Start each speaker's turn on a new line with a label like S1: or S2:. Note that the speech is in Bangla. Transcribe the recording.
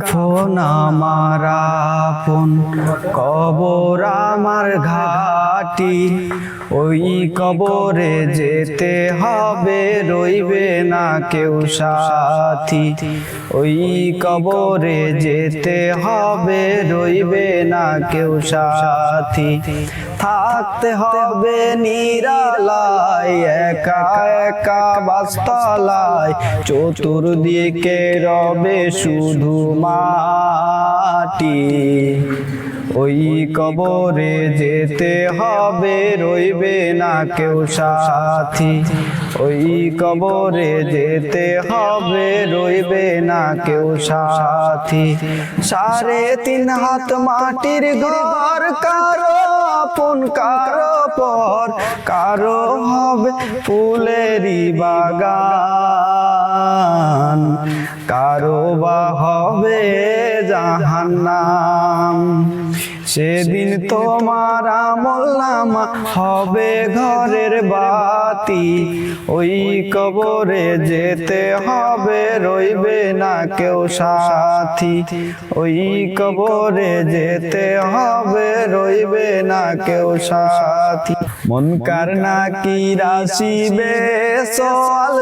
S1: কাফন আমার আপন কবর আমার ঘাটি ওই কবরে যেতে হবে, রইবে না কেউ সাথী। ওই কবরে যেতে হবে, রইবে না কেউ সাথী। থাকতে হবে নিরালায়, একা একা বাস্তলায়। চতুর্দিকে রবে শুধু মাটি। ওই কবরে যেতে হবে রইবে না কেউ সাথী? ওই কবরে যেতে হবে, রইবে না কেউ সাথী। সাড়ে তিন হাত মাটির ঘর, কারও আপন, কারও পর, কারও হবে ফুলেরই বাগান। কারও বা হবে জাহান্নাম। সেদিন তোমার আমল নামা হবে ঘরের বাতি। ওই কবরে যেতে হবে রইবে না কেউ সাথী। ওই কবরে যেতে হবে রইবে না কেউ সাথী। মন কার না কি রাশিবে সোয়াল